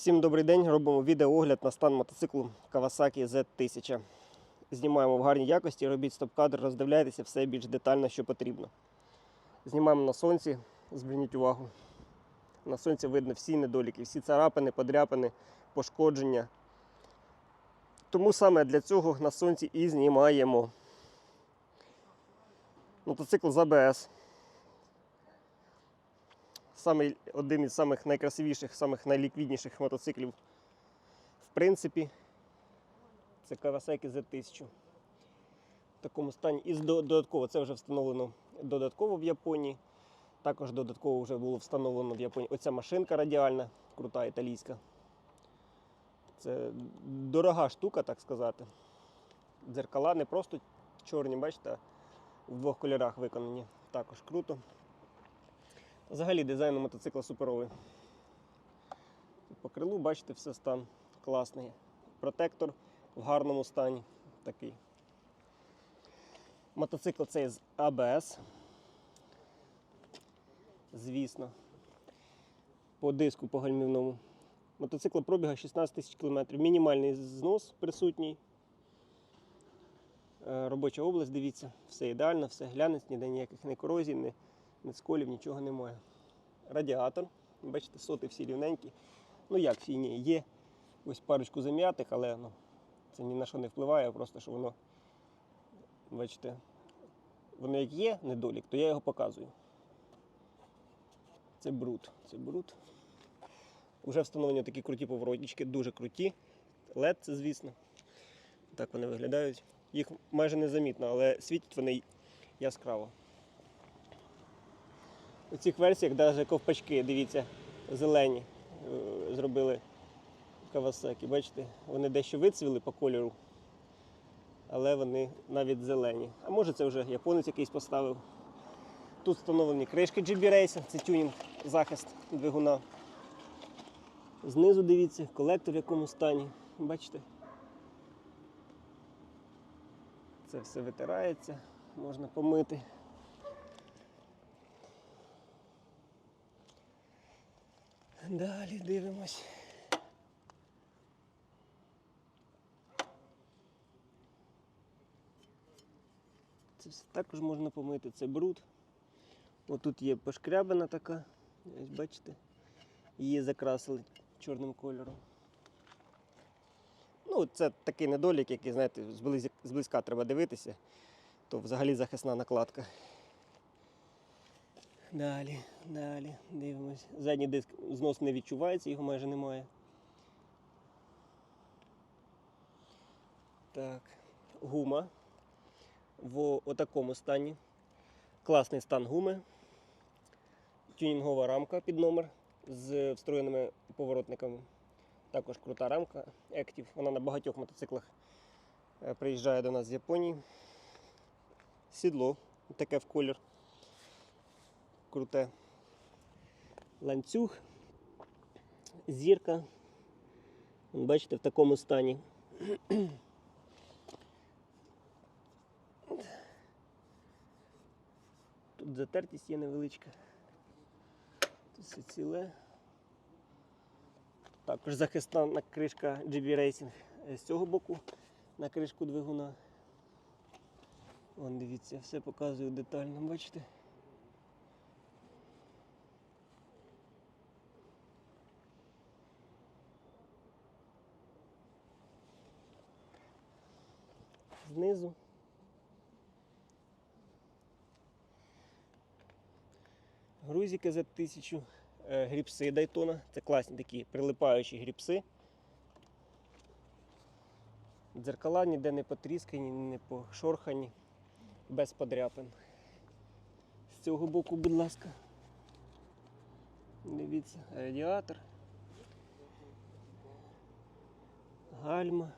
Всім добрий день. Робимо відеоогляд на стан мотоциклу Kawasaki Z1000. Знімаємо в гарній якості, робіть стоп-кадр, роздивляйтеся все більш детально, що потрібно. Знімаємо на сонці, зверніть увагу. На сонці видно всі недоліки, всі царапини, подряпини, пошкодження. Тому саме для цього на сонці і знімаємо. Мотоцикл з ABS. Саме один із самих найкрасивіших, самих найліквідніших мотоциклів. В принципі, це Kawasaki Z1000. В такому стані. І додатково це вже встановлено додатково в Японії. Також додатково вже було встановлено в Японії. Оця машинка радіальна, крута італійська. Це дорога штука, так сказати. Дзеркала не просто чорні, бачите, в двох кольорах виконані. Також круто. Взагалі дизайн мотоцикла суперовий. По крилу, бачите, все стан класний. Протектор в гарному стані такий. Мотоцикл цей з ABS. Звісно. По диску по гальмівному. Мотоцикл пробіга 16 тисяч кілометрів. Мінімальний знос присутній. Е, Робоча область, дивіться, все ідеально, все глянець, ніде ніяких не корозій, не, не нічого немає. Радіатор, бачите, соти всі рівненькі. Ну як всі ні, є ось парочку зам'ятих, але ну, це ні на що не впливає, просто що воно, бачите, воно як є недолік, то я його показую. Це бруд, це бруд. Уже встановлені такі круті поворотнички, дуже круті. LED це, звісно. Так вони виглядають. Їх майже незамітно, але світять вони яскраво. У цих версіях навіть ковпачки, дивіться, зелені е, зробили Kawasaki. Бачите, вони дещо вицвіли по кольору, але вони навіть зелені. А може це вже японець якийсь поставив. Тут встановлені кришки GB Racer, це тюнінг, захист двигуна. Знизу дивіться, колектор в якому стані. Бачите? Це все витирається, можна помити. Далі дивимось. Це все також можна помити, це бруд. Отут є пошкрябина така, ось бачите, її закрасили чорним кольором. Ну, це такий недолік, який, знаєте, зблизька треба дивитися, то взагалі захисна накладка. Далі, далі, дивимось. Задній диск знос не відчувається, його майже немає. Так, гума в отакому стані. Класний стан гуми. Тюнінгова рамка під номер з встроєними поворотниками. Також крута рамка Active. Вона на багатьох мотоциклах е, приїжджає до нас з Японії. Сідло таке в колір. Круте. Ланцюг, зірка. Бачите, в такому стані. Тут затертість є невеличка. Тут все ціле. Також захисна на- кришка GB Racing з цього боку на кришку двигуна. Вон дивіться, все показую детально, бачите? Знизу. Грузики за 1000 е, гріпси Дайтона. Це класні такі прилипаючі гріпси. Дзеркала ніде не потріскані, не пошорхані, без подряпин. З цього боку, будь ласка. Дивіться, радіатор. Гальма.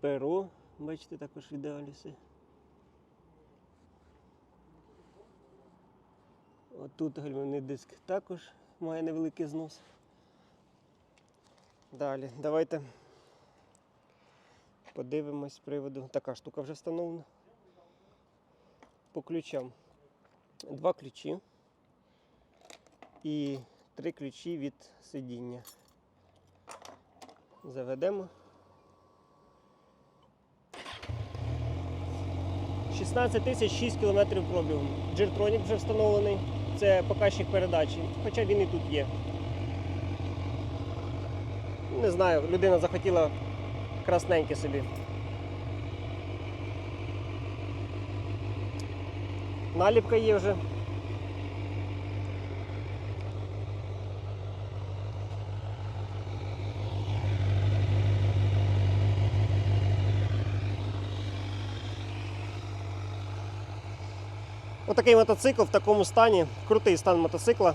Перо, бачите, також в ідеалі. Отут гальмівний диск також має невеликий знос. Далі, давайте подивимось з приводу. Така штука вже встановлена. По ключам. Два ключі і три ключі від сидіння. Заведемо. 16 тисяч 6 кілометрів пробігу. Джиртронік вже встановлений. Це показчик передачі, хоча він і тут є. Не знаю, людина захотіла красненьке собі. Наліпка є вже. Отакий мотоцикл в такому стані. Крутий стан мотоцикла.